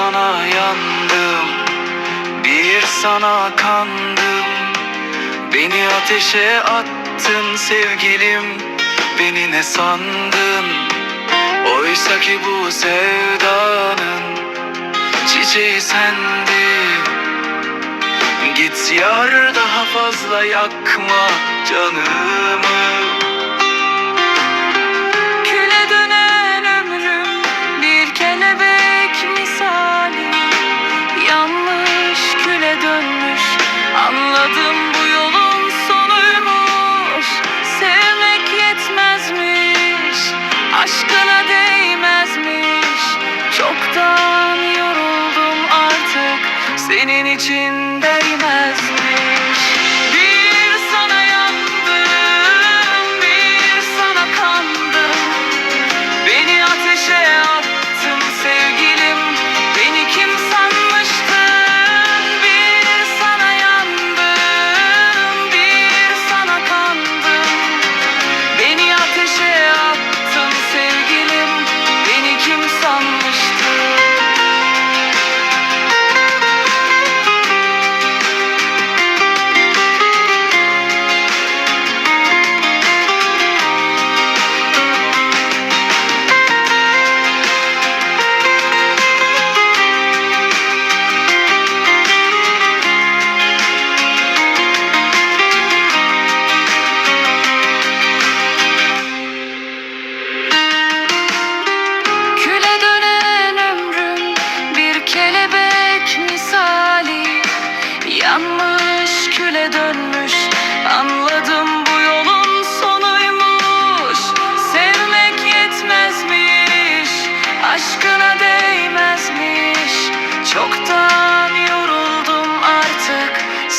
sana yandım Bir sana kandım. Beni ateşe attın sevgilim Beni ne sandın? Oysa ki bu sevdanın Çiçeği sendin. Git yar daha fazla yakma canımı. stop.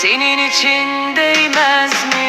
Senin için değmez mi?